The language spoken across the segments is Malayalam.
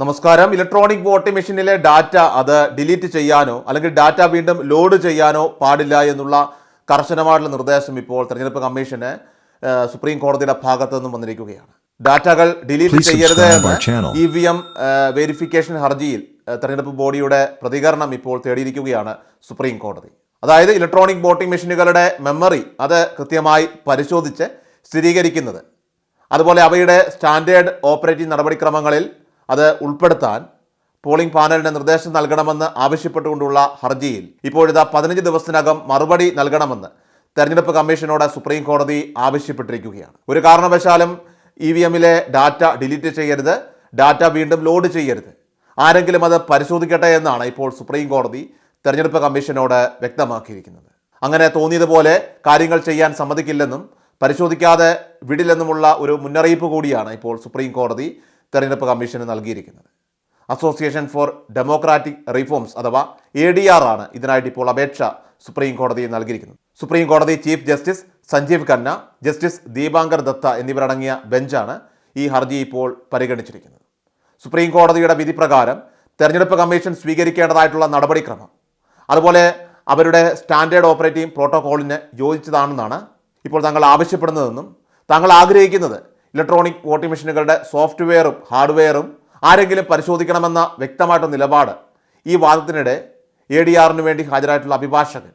നമസ്കാരം. ഇലക്ട്രോണിക് വോട്ടിംഗ് മെഷീനിലെ ഡാറ്റ അത് ഡിലീറ്റ് ചെയ്യാനോ അല്ലെങ്കിൽ ഡാറ്റ വീണ്ടും ലോഡ് ചെയ്യാനോ പാടില്ല എന്നുള്ള കർശനമായിട്ടുള്ള നിർദ്ദേശം ഇപ്പോൾ തെരഞ്ഞെടുപ്പ് കമ്മീഷന് സുപ്രീം കോടതിയുടെ ഭാഗത്തു നിന്നും വന്നിരിക്കുകയാണ്. ഡാറ്റകൾ ഡിലീറ്റ് ചെയ്യരുത് എന്ന് ഇ വി എം വെരിഫിക്കേഷൻ ഹർജിയിൽ തെരഞ്ഞെടുപ്പ് ബോഡിയുടെ പ്രതികരണം ഇപ്പോൾ തേടിയിരിക്കുകയാണ് സുപ്രീം കോടതി. അതായത് ഇലക്ട്രോണിക് വോട്ടിംഗ് മെഷീനുകളുടെ മെമ്മറി അത് കൃത്യമായി പരിശോധിച്ച് സ്ഥിരീകരിക്കുന്നത്. അതുപോലെ അവയുടെ സ്റ്റാൻഡേർഡ് ഓപ്പറേറ്റിംഗ് നടപടിക്രമങ്ങളിൽ അത് ഉൾപ്പെടുത്താൻ പോളിംഗ് പാനലിന് നിർദ്ദേശം നൽകണമെന്ന് ആവശ്യപ്പെട്ടുകൊണ്ടുള്ള ഹർജിയിൽ ഇപ്പോഴിതാ പതിനഞ്ച് ദിവസത്തിനകം മറുപടി നൽകണമെന്ന് തെരഞ്ഞെടുപ്പ് കമ്മീഷനോട് സുപ്രീം കോടതി ആവശ്യപ്പെട്ടിരിക്കുകയാണ്. ഒരു കാരണവശാലും ഇ വി എമ്മിലെ ഡാറ്റ ഡിലീറ്റ് ചെയ്യരുത് ഡാറ്റ വീണ്ടും ലോഡ് ചെയ്യരുത്. ആരെങ്കിലും അത് പരിശോധിക്കട്ടെ എന്നാണ് ഇപ്പോൾ സുപ്രീം കോടതി തെരഞ്ഞെടുപ്പ് കമ്മീഷനോട് വ്യക്തമാക്കിയിരിക്കുന്നത്. അങ്ങനെ തോന്നിയതുപോലെ കാര്യങ്ങൾ ചെയ്യാൻ സമ്മതിക്കില്ലെന്നും പരിശോധിക്കാതെ വിടില്ലെന്നുമുള്ള ഒരു മുന്നറിയിപ്പ് കൂടിയാണ് ഇപ്പോൾ സുപ്രീം കോടതി തെരഞ്ഞെടുപ്പ് കമ്മീഷന് നൽകിയിരിക്കുന്നത്. അസോസിയേഷൻ ഫോർ ഡെമോക്രാറ്റിക് റിഫോംസ് അഥവാ എ ഡി ആർ ആണ് ഇതിനായിട്ട് ഇപ്പോൾ അപേക്ഷ സുപ്രീം കോടതിയിൽ നൽകിയിരിക്കുന്നത്. സുപ്രീം കോടതി chief justice Sanjiv Khanna justice Dipankar Datta എന്നിവരടങ്ങിയ ബെഞ്ചാണ് ഈ ഹർജി ഇപ്പോൾ പരിഗണിച്ചിരിക്കുന്നത്. സുപ്രീം കോടതിയുടെ വിധി പ്രകാരം തെരഞ്ഞെടുപ്പ് കമ്മീഷൻ സ്വീകരിക്കേണ്ടതായിട്ടുള്ള നടപടിക്രമം അതുപോലെ അവരുടെ സ്റ്റാൻഡേർഡ് ഓപ്പറേറ്റിംഗ് പ്രോട്ടോകോളിന് യോജിച്ചതാണെന്നാണ് ഇപ്പോൾ താങ്കൾ ആവശ്യപ്പെടുന്നതെന്നും താങ്കൾ ആഗ്രഹിക്കുന്നത് ഇലക്ട്രോണിക് വോട്ടിംഗ് മെഷീനുകളുടെ സോഫ്റ്റ്വെയറും ഹാർഡ്വെയറും ആരെങ്കിലും പരിശോധിക്കണമെന്ന വ്യക്തമായിട്ട് നിലപാട് ഈ വാദത്തിനിടെ എ ഡി ആറിന് വേണ്ടി ഹാജരായിട്ടുള്ള അഭിഭാഷകൻ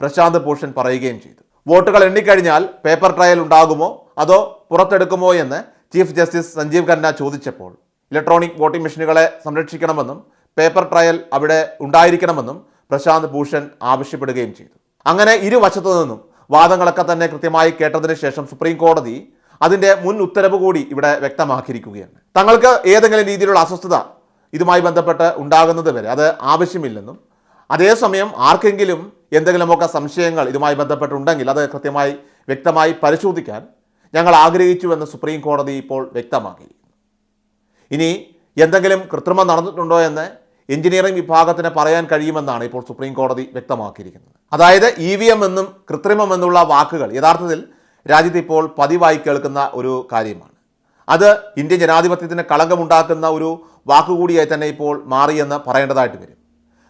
പ്രശാന്ത് ഭൂഷൺ പറയുകയും ചെയ്തു. വോട്ടുകൾ എണ്ണിക്കഴിഞ്ഞാൽ പേപ്പർ ട്രയൽ ഉണ്ടാകുമോ? അതോ പുറത്തെടുക്കുമോ എന്ന് ചീഫ് ജസ്റ്റിസ് സഞ്ജീവ് ഖന്ന ചോദിച്ചപ്പോൾ ഇലക്ട്രോണിക് വോട്ടിംഗ് മെഷീനുകളെ സംരക്ഷിക്കണമെന്നും പേപ്പർ ട്രയൽ അവിടെ ഉണ്ടായിരിക്കണമെന്നും പ്രശാന്ത് ഭൂഷൺ ആവശ്യപ്പെടുകയും ചെയ്തു. അങ്ങനെ ഇരുവശത്തു നിന്നും വാദങ്ങളൊക്കെ തന്നെ കൃത്യമായി കേട്ടതിന് ശേഷം സുപ്രീം കോടതി അതിന്റെ മുൻ ഉത്തരവ് കൂടി ഇവിടെ വ്യക്തമാക്കിയിരിക്കുകയാണ്. തങ്ങൾക്ക് ഏതെങ്കിലും രീതിയിലുള്ള അസ്വസ്ഥത ഇതുമായി ബന്ധപ്പെട്ട് ഉണ്ടാകുന്നത് വരെ അത് ആവശ്യമില്ലെന്നും അതേസമയം ആർക്കെങ്കിലും എന്തെങ്കിലുമൊക്കെ സംശയങ്ങൾ ഇതുമായി ബന്ധപ്പെട്ടുണ്ടെങ്കിൽ അത് കൃത്യമായി വ്യക്തമായി പരിശോധിക്കാൻ ഞങ്ങൾ ആഗ്രഹിച്ചുവെന്ന് സുപ്രീം കോടതി ഇപ്പോൾ വ്യക്തമാക്കി. ഇനി എന്തെങ്കിലും കൃത്രിമം നടന്നിട്ടുണ്ടോ എന്ന് എഞ്ചിനീയറിംഗ് വിഭാഗത്തിന് പറയാൻ കഴിയുമെന്നാണ് ഇപ്പോൾ സുപ്രീം കോടതി വ്യക്തമാക്കിയിരിക്കുന്നത്. അതായത് ഇ വി എം എന്നും കൃത്രിമം എന്നുള്ള വാക്കുകൾ യഥാർത്ഥത്തിൽ രാജ്യത്ത് ഇപ്പോൾ പതിവായി കേൾക്കുന്ന ഒരു കാര്യമാണ്. അത് ഇന്ത്യൻ ജനാധിപത്യത്തിന് കളങ്കമുണ്ടാക്കുന്ന ഒരു വാക്കുകൂടിയായി തന്നെ ഇപ്പോൾ മാറിയെന്ന് പറയേണ്ടതായിട്ട് വരും.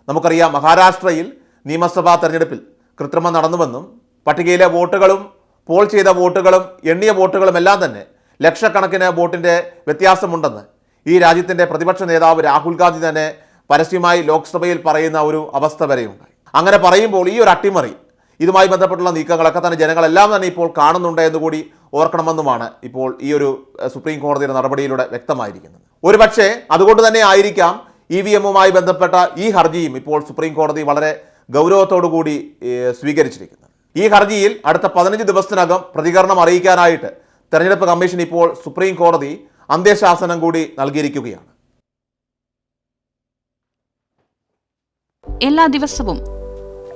നമുക്കറിയാം മഹാരാഷ്ട്രയിൽ നിയമസഭാ തെരഞ്ഞെടുപ്പിൽ കൃത്രിമം നടന്നുവെന്നും പട്ടികയിലെ വോട്ടുകളും പോൾ ചെയ്ത വോട്ടുകളും എണ്ണിയ വോട്ടുകളും എല്ലാം തന്നെ ലക്ഷക്കണക്കിന് വോട്ടിന്റെ വ്യത്യാസമുണ്ടെന്ന് ഈ രാജ്യത്തിന്റെ പ്രതിപക്ഷ നേതാവ് രാഹുൽ ഗാന്ധി തന്നെ പരസ്യമായി ലോക്സഭയിൽ പറയുന്ന ഒരു അവസ്ഥ വരെയുണ്ടായി. അങ്ങനെ പറയുമ്പോൾ ഈ ഒരു അട്ടിമറി ഇതുമായി ബന്ധപ്പെട്ടുള്ള നീക്കങ്ങളൊക്കെ തന്നെ ജനങ്ങളെല്ലാം തന്നെ ഇപ്പോൾ കാണുന്നുണ്ട് എന്ന് കൂടി ഓർക്കണമെന്നുമാണ് ഇപ്പോൾ ഈ ഒരു സുപ്രീം കോടതിയുടെ നടപടിയിലൂടെ വ്യക്തമായിരിക്കുന്നത്. ഒരുപക്ഷെ അതുകൊണ്ട് തന്നെ ആയിരിക്കാം ഇ വി എമ്മുമായി ബന്ധപ്പെട്ട ഈ ഹർജിയും ഇപ്പോൾ സുപ്രീം കോടതി വളരെ ഗൗരവത്തോടു കൂടി സ്വീകരിച്ചിരിക്കുന്നത്. ഈ ഹർജിയിൽ അടുത്ത പതിനഞ്ച് ദിവസത്തിനകം പ്രതികരണം അറിയിക്കാനായിട്ട് തെരഞ്ഞെടുപ്പ് കമ്മീഷൻ ഇപ്പോൾ സുപ്രീം കോടതി അന്ത്യശാസനം കൂടി നൽകിയിരിക്കുകയാണ്. എല്ലാ ദിവസവും